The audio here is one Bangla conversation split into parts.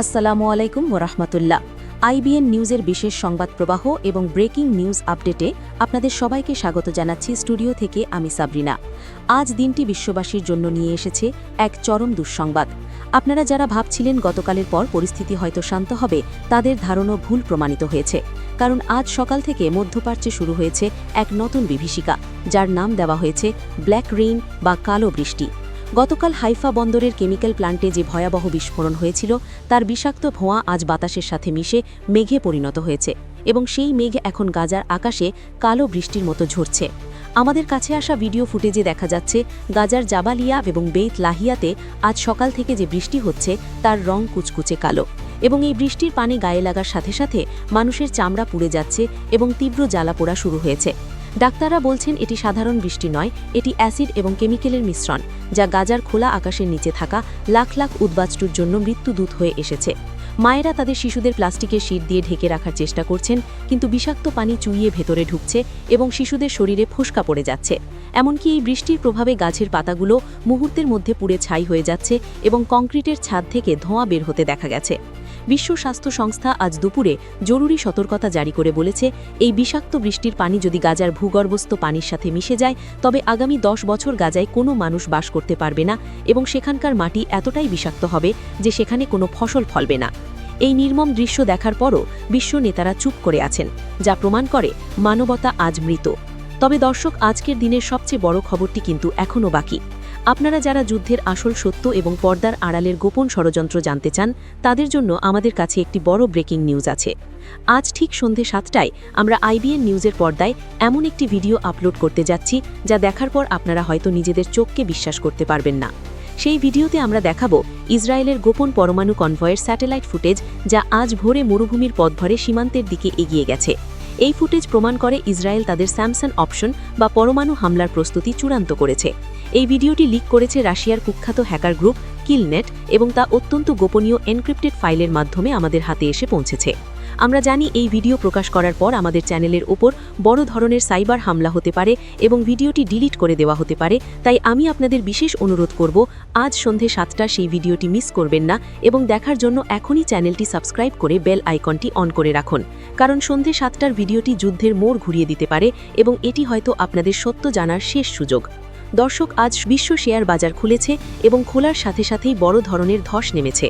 আসসালামু আলাইকুম ওরহমতুল্লাহ। আইবিএন নিউজের বিশেষ সংবাদ প্রবাহ এবং ব্রেকিং নিউজ আপডেটে আপনাদের সবাইকে স্বাগত জানাচ্ছি স্টুডিও থেকে আমি সাবরিনা। আজ দিনটি বিশ্ববাসীর জন্য নিয়ে এসেছে এক চরম দুঃসংবাদ। আপনারা যারা ভাবছিলেন গতকালের পর পরিস্থিতি হয়তো শান্ত হবে, তাদের ধারণা ভুল প্রমাণিত হয়েছে। কারণ আজ সকাল থেকে মধ্যপ্রাচ্যে শুরু হয়েছে এক নতুন বিভীষিকা, যার নাম দেওয়া হয়েছে ব্ল্যাক রেইন বা কালো বৃষ্টি। গতকাল হাইফা বন্দরের কেমিক্যাল প্লান্টে যে ভয়াবহ বিস্ফোরণ হয়েছিল, তার বিষাক্ত ধোঁয়া আজ বাতাসের সাথে মিশে মেঘে পরিণত হয়েছে এবং সেই মেঘ এখন গাজার আকাশে কালো বৃষ্টির মতো ঝরছে। আমাদের কাছে আসা ভিডিও ফুটেজে দেখা যাচ্ছে, গাজার জাবালিয়া এবং বেইত লাহিয়াতে আজ সকাল থেকে যে বৃষ্টি হচ্ছে, তার রং কুচকুচে কালো এবং এই বৃষ্টির পানি গায়ে লাগার সাথে সাথে মানুষের চামড়া পুড়ে যাচ্ছে এবং তীব্র জ্বালা পোড়া শুরু হয়েছে। ডাক্তাররা বলছেন এটি সাধারণ বৃষ্টি নয়, এটি অ্যাসিড এবং কেমিক্যালের মিশ্রণ, যা গাজার খোলা আকাশের নিচে থাকা লাখ লাখ উদ্বাস্তুর জন্য মৃত্যুদূত হয়ে এসেছে। মায়েরা তাদের শিশুদের প্লাস্টিকের শীট দিয়ে ঢেকে রাখার চেষ্টা করছেন, কিন্তু বিষাক্ত পানি চুইয়ে ভেতরে ঢুকছে এবং শিশুদের শরীরে ফোসকা পড়ে যাচ্ছে। এমনকি এই বৃষ্টির প্রভাবে গাছের পাতাগুলো মুহূর্তের মধ্যে পুড়ে ছাই হয়ে যাচ্ছে এবং কংক্রিটের ছাদ থেকে ধোঁয়া বের হতে দেখা গেছে। বিশ্ব স্বাস্থ্য সংস্থা আজ দুপুরে জরুরি সতর্কতা জারি করে বলেছে, এই বিষাক্ত বৃষ্টির পানি যদি গাজার ভূগর্ভস্থ পানির সাথে মিশে যায়, তবে আগামী দশ বছর গাজায় কোনো মানুষ বাস করতে পারবে না এবং সেখানকার মাটি এতটাই বিষাক্ত হবে যে সেখানে কোনো ফসল ফলবে না। এই নির্মম দৃশ্য দেখার পরও বিশ্ব নেতারা চুপ করে আছেন, যা প্রমাণ করে মানবতা আজ মৃত। তবে দর্শক, আজকের দিনের সবচেয়ে বড় খবরটি কিন্তু এখনও বাকি। আপনারা যারা যুদ্ধের আসল সত্য এবং পর্দার আড়ালের গোপন ষড়যন্ত্র জানতে চান, তাদের জন্য আমাদের কাছে একটি বড় ব্রেকিং নিউজ আছে। আজ ঠিক সন্ধে সাতটায় আমরা আইবিএন নিউজের পর্দায় এমন একটি ভিডিও আপলোড করতে যাচ্ছি, যা দেখার পর আপনারা হয়তো নিজেদের চোখকে বিশ্বাস করতে পারবেন না। সেই ভিডিওতে আমরা দেখাবো ইসরায়েলের গোপন পরমাণু কনভয়ের স্যাটেলাইট ফুটেজ, যা আজ ভোরে মরুভূমির পথভরে সীমান্তের দিকে এগিয়ে গেছে। এই ফুটেজ প্রমাণ করে ইসরায়েল তাদের স্যামসাং অপশন বা পরমাণু হামলার প্রস্তুতি চূড়ান্ত করেছে। এই ভিডিওটি লিক করেছে রাশিয়ার কুখ্যাত হ্যাকার গ্রুপ কিলনেট এবং তা অত্যন্ত গোপনীয় এনক্রিপ্টেড ফাইলের মাধ্যমে আমাদের হাতে এসে পৌঁছেছে। আমরা জানি এই ভিডিও প্রকাশ করার পর আমাদের চ্যানেলের ওপর বড় ধরনের সাইবার হামলা হতে পারে এবং ভিডিওটি ডিলিট করে দেওয়া হতে পারে, তাই আমি আপনাদের বিশেষ অনুরোধ করব, আজ সন্ধে সাতটা সেই ভিডিওটি মিস করবেন না এবং দেখার জন্য এখনই চ্যানেলটি সাবস্ক্রাইব করে বেল আইকনটি অন করে রাখুন। কারণ সন্ধে সাতটার ভিডিওটি যুদ্ধের মোড় ঘুরিয়ে দিতে পারে এবং এটি হয়তো আপনাদের সত্য জানার শেষ সুযোগ। দর্শক, আজ বিশ্ব শেয়ার বাজার খুলেছে এবং খোলার সাথে সাথেই বড় ধরনের ধস নেমেছে।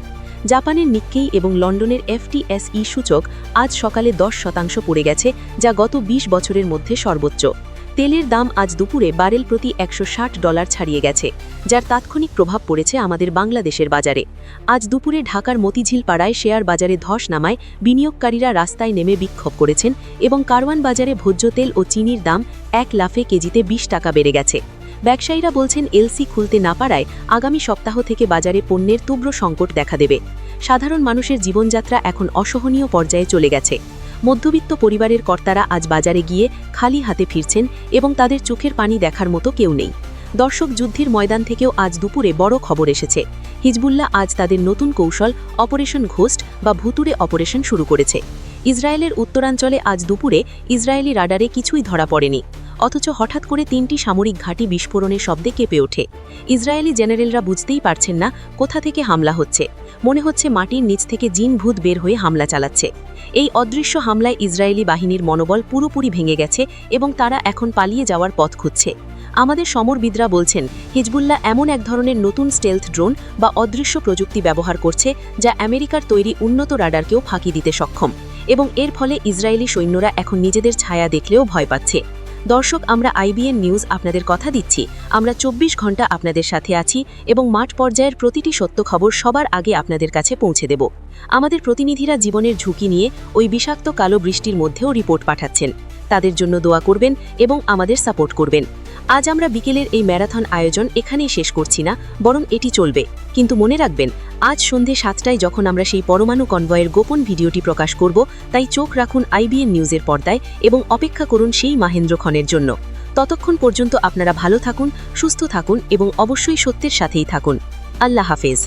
জাপানের নিক্কেই এবং লন্ডনের এফটিএসই সূচক আজ সকালে দশ শতাংশ পড়ে গেছে, যা গত ২০ বছরের মধ্যে সর্বোচ্চ। তেলের দাম আজ দুপুরে বারেল প্রতি একশো ষাট ডলার ছাড়িয়ে গেছে, যার তাৎক্ষণিক প্রভাব পড়েছে আমাদের বাংলাদেশের বাজারে। আজ দুপুরে ঢাকার মতিঝিল পাড়ায় শেয়ার বাজারে ধস নামায় বিনিয়োগকারীরা রাস্তায় নেমে বিক্ষোভ করেছেন এবং কারওয়ান বাজারে ভোজ্য তেল ও চিনির দাম এক লাফে কেজিতে ২০ টাকা বেড়ে গেছে। ব্যবসায়ীরা বলছেন এলসি খুলতে না পারায় আগামী সপ্তাহ থেকে বাজারে পণ্যের তীব্র সংকট দেখা দেবে। সাধারণ মানুষের জীবনযাত্রা এখন অসহনীয় পর্যায়ে চলে গেছে। মধ্যবিত্ত পরিবারের কর্তারা আজ বাজারে গিয়ে খালি হাতে ফিরছেন এবং তাদের চোখের পানি দেখার মতো কেউ নেই। দর্শক যুদ্ধের ময়দান থেকেও আজ দুপুরে বড় খবর এসেছে। হিজবুল্লাহ আজ তাদের নতুন কৌশল অপারেশন ঘোস্ট বা ভুতুরে অপারেশন শুরু করেছে। ইসরায়েলের উত্তরাঞ্চলে আজ দুপুরে ইসরায়েলি রাডারে কিছুই ধরা পড়েনি। অথচ হঠাৎ করে তিনটি সামরিক ঘাঁটি বিস্ফোরণের শব্দে কেঁপে ওঠে। ইসরায়েলি জেনারেলরা বুঝতেই পারছেন না কোথা থেকে হামলা হচ্ছে। মনে হচ্ছে মাটির নিচ থেকে জিন ভূত বের হয়ে হামলা চালাচ্ছে। এই অদৃশ্য হামলায় ইসরায়েলি বাহিনীর মনোবল পুরোপুরি ভেঙে গেছে এবং তারা এখন পালিয়ে যাওয়ার পথ খুঁজছে। আমাদের সমরবিদরা বলছেন, হিজবুল্লাহ এমন এক ধরনের নতুন স্টেলথ ড্রোন বা অদৃশ্য প্রযুক্তি ব্যবহার করছে যা আমেরিকার তৈরি উন্নত রাডারকেও ফাঁকি দিতে সক্ষম এবং এর ফলে ইসরায়েলি সৈন্যরা এখন নিজেদের ছায়া দেখলেও ভয় পাচ্ছে। দর্শক, আমরা আইবিএন নিউজ আপনাদের কথা দিচ্ছি। আমরা ২৪ ঘণ্টা আপনাদের সাথে আছি এবং মাঠ পর্যায়ের প্রতিটি সত্য খবর সবার আগে আপনাদের কাছে পৌঁছে দেব। আমাদের প্রতিনিধিরা জীবনের ঝুঁকি নিয়ে ওই বিষাক্ত কালো বৃষ্টির মধ্যেও রিপোর্ট পাঠাচ্ছেন। তাদের জন্য দোয়া করবেন এবং আমাদের সাপোর্ট করবেন। আজ আমরা বিকেলের এই ম্যারাথন আয়োজন এখানেই শেষ করছি না, বরং এটি চলবে। কিন্তু মনে রাখবেন, আজ সন্ধে সাতটায় যখন আমরা সেই পরমাণু কনভয়ের গোপন ভিডিওটি প্রকাশ করব, তাই চোখ রাখুন আইবিএন নিউজের পর্দায় এবং অপেক্ষা করুন সেই মাহেন্দ্র খনের জন্য। ততক্ষণ পর্যন্ত আপনারা ভালো থাকুন, সুস্থ থাকুন এবং অবশ্যই সত্যের সাথেই থাকুন। আল্লাহ হাফেজ।